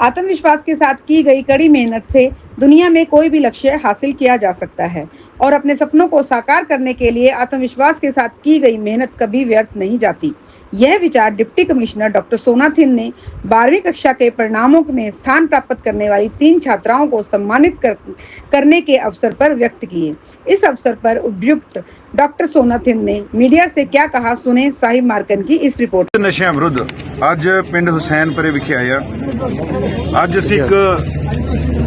आत्मविश्वास के साथ की गई कड़ी मेहनत से दुनिया में कोई भी लक्ष्य हासिल किया जा सकता है और अपने सपनों को साकार करने के लिए आत्मविश्वास के साथ की गई मेहनत कभी व्यर्थ नहीं जाती। यह विचार डिप्टी कमिश्नर डॉक्टर सोनाथिन ने बारहवीं कक्षा के परिणामों में स्थान प्राप्त करने वाली तीन छात्राओं को सम्मानित कर, करने के अवसर पर व्यक्त किए। इस अवसर पर उपयुक्त डॉक्टर सोनाथिन ने मीडिया से क्या कहा सुने साहिब मार्कन की इस रिपोर्ट। नशे अमरुद ਅੱਜ ਪਿੰਡ ਹੁਸੈਨਪੁਰੇ ਵਿਖੇ ਆਏ ਆ। ਅੱਜ ਅਸੀਂ ਇੱਕ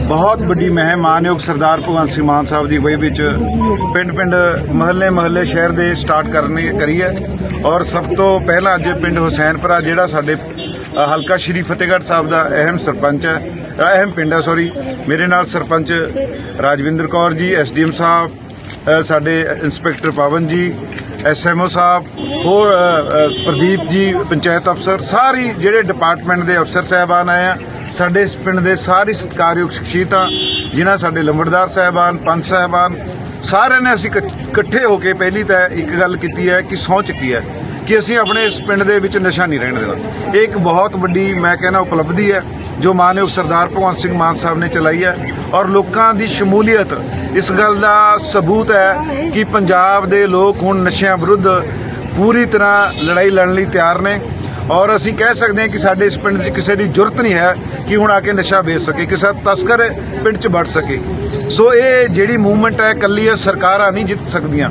ਬਹੁਤ ਵੱਡੀ ਮਹਿਮ ਮਾਨਯੋਗ ਸਰਦਾਰ ਭਗਵੰਤ ਸਿੰਘ ਮਾਨ ਸਾਹਿਬ ਦੀ ਅਗਵਾਈ ਵਿੱਚ ਪਿੰਡ-ਪਿੰਡ ਮਹੱਲੇ-ਮਹੱਲੇ ਸ਼ਹਿਰ ਦੇ ਸਟਾਰਟ ਕਰਨੀ ਕਰੀ ਹੈ। ਔਰ ਸਭ ਤੋਂ ਪਹਿਲਾਂ ਅੱਜ ਪਿੰਡ ਹੁਸੈਨਪੁਰਾ, ਜਿਹੜਾ ਸਾਡੇ ਹਲਕਾ ਸ਼੍ਰੀ ਫਤਿਹਗੜ੍ਹ ਸਾਹਿਬ ਦਾ ਅਹਿਮ ਸਰਪੰਚ ਹੈ ਅਹਿਮ ਪਿੰਡ ਹੈ ਸੌਰੀ ਮੇਰੇ ਨਾਲ ਸਰਪੰਚ ਰਾਜਵਿੰਦਰ ਕੌਰ ਜੀ ਐਸਡੀਐਮ ਸਾਹਿਬ ਸਾਡੇ ਇੰਸਪੈਕਟਰ ਪਵਨ ਜੀ ਐਸਐਮਓ ਸਾਹਿਬ, ਹੋਰ ਪ੍ਰਦੀਪ ਜੀ, ਪੰਚਾਇਤ ਅਫਸਰ, ਸਾਰੀ ਜਿਹੜੇ ਡਿਪਾਰਟਮੈਂਟ ਦੇ ਅਫਸਰ ਸਾਹਿਬਾਨ ਆਏ ਆ, ਸਾਡੇ ਇਸ ਪਿੰਡ ਦੇ ਸਾਰੇ ਸਤਿਕਾਰਯੋਗ ਸ਼ਖਸੀਅਤਾਂ, ਜਿਨ੍ਹਾਂ ਸਾਡੇ ਲੰਬੜਦਾਰ ਸਾਹਿਬਾਨ ਪੰਚ ਸਾਹਿਬਾਨ, ਸਾਰਿਆਂ ਨੇ ਅਸੀਂ ਇਕੱਠ- ਇਕੱਠੇ ਹੋ ਕੇ ਪਹਿਲੀ ਤਾਂ ਇੱਕ ਗੱਲ ਕੀਤੀ ਹੈ ਕਿ ਸਹੁੰ ਚੁੱਕੀ ਹੈ। ਕਿ ਅਸੀਂ ਆਪਣੇ ਇਸ ਪਿੰਡ ਦੇ ਵਿੱਚ ਨਸ਼ਾ ਨਹੀਂ ਰਹਿਣ ਦੇਣਾ। ਇਹ ਇੱਕ ਬਹੁਤ ਵੱਡੀ, ਮੈਂ ਕਹਿੰਦਾ, ਉਪਲਬਧੀ ਹੈ, ਜੋ ਮਾਨਯੋਗ ਸਰਦਾਰ ਭਗਵੰਤ ਸਿੰਘ ਮਾਨ ਸਾਹਿਬ ਨੇ ਚਲਾਈ ਹੈ। ਔਰ ਲੋਕਾਂ ਦੀ ਸ਼ਮੂਲੀਅਤ, ਇਸ ਗੱਲ ਦਾ ਸਬੂਤ ਹੈ ਕਿ ਪੰਜਾਬ ਦੇ ਲੋਕ ਹੁਣ ਨਸ਼ਿਆਂ ਵਿਰੁੱਧ ਪੂਰੀ ਤਰ੍ਹਾਂ ਲੜਾਈ ਲੜਨ ਲਈ ਤਿਆਰ ਨੇ। ਔਰ ਅਸੀਂ ਕਹਿ ਸਕਦੇ ਹਾਂ ਕਿ ਸਾਡੇ ਇਸ ਪਿੰਡ 'ਚ ਕਿਸੇ ਦੀ ਜ਼ਰੂਰਤ ਨਹੀਂ ਹੈ ਕਿ ਹੁਣ ਆ ਕੇ ਨਸ਼ਾ ਵੇਚ ਸਕੇ, ਕਿਸੇ ਤਸਕਰ ਪਿੰਡ 'ਚ ਵੜ ਸਕੇ। ਸੋ ਇਹ ਜਿਹੜੀ ਮੂਵਮੈਂਟ ਹੈ ਕੱਲੀ ਸਰਕਾਰਾਂ ਨਹੀਂ ਜਿੱਤ ਸਕਦੀਆਂ।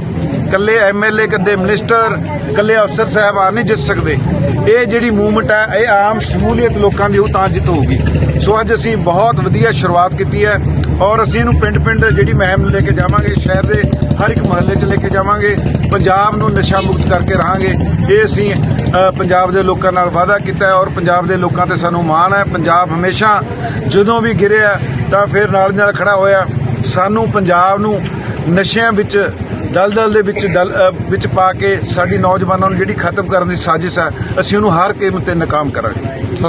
ਕੱਲੇ ਐਮਐਲਏ ਕੱਲੇ ਮਿਨਿਸਟਰ ਕੱਲੇ ਅਫਸਰ ਸਾਹਿਬ ਆ ਨਹੀਂ ਜਿੱਤ ਸਕਦੇ। ਇਹ ਜਿਹੜੀ ਮੂਵਮੈਂਟ ਹੈ, ਇਹ ਆਮ ਸ਼ਮੂਲੀਅਤ ਲੋਕਾਂ ਦੀ ਉਹ ਤਾਂ ਜਿੱਤ ਹੋਊਗੀ। ਸੋ ਅੱਜ ਅਸੀਂ ਬਹੁਤ ਵਧੀਆ ਸ਼ੁਰੂਆਤ ਕੀਤੀ ਹੈ ਔਰ ਅਸੀਂ ਇਹਨੂੰ ਪਿੰਡ-ਪਿੰਡ ਜਿਹੜੀ ਮਹਿਮ ਲੈ ਕੇ ਜਾਵਾਂਗੇ, ਸ਼ਹਿਰ ਦੇ ਹਰ ਇੱਕ ਮਹੱਲੇ 'ਚ ਲੈ ਕੇ ਜਾਵਾਂਗੇ, ਪੰਜਾਬ ਨੂੰ ਨਸ਼ਾ ਮੁਕਤ ਕਰਕੇ ਰਹਾਂਗੇ। ਇਹ ਅਸੀਂ ਪੰਜਾਬ ਦੇ ਲੋਕਾਂ ਨਾਲ ਵਾਅਦਾ ਕੀਤਾ ਔਰ ਪੰਜਾਬ ਦੇ ਲੋਕਾਂ ਤੇ ਸਾਨੂੰ ਮਾਣ ਹੈ। ਪੰਜਾਬ ਹਮੇਸ਼ਾ ਜਦੋਂ ਵੀ ਗਿਰਿਆ ਤਾਂ ਫਿਰ ਨਾਲ ਦੀ ਨਾਲ ਖੜਾ ਹੋਇਆ। ਸਾਨੂੰ ਪੰਜਾਬ ਨੂੰ ਨਸ਼ਿਆਂ ਵਿੱਚ ਦਲਦਲ ਦੇ ਵਿੱਚ ਦਲ ਵਿੱਚ ਪਾ ਕੇ ਸਾਡੀ ਨੌਜਵਾਨਾਂ ਨੂੰ ਜਿਹੜੀ ਖਤਮ ਕਰਨ ਦੀ ਸਾਜ਼ਿਸ਼ ਹੈ, ਅਸੀਂ ਉਹਨੂੰ ਹਰ ਕੀਮਤ ਤੇ ਨਾਕਾਮ ਕਰਾਂਗੇ।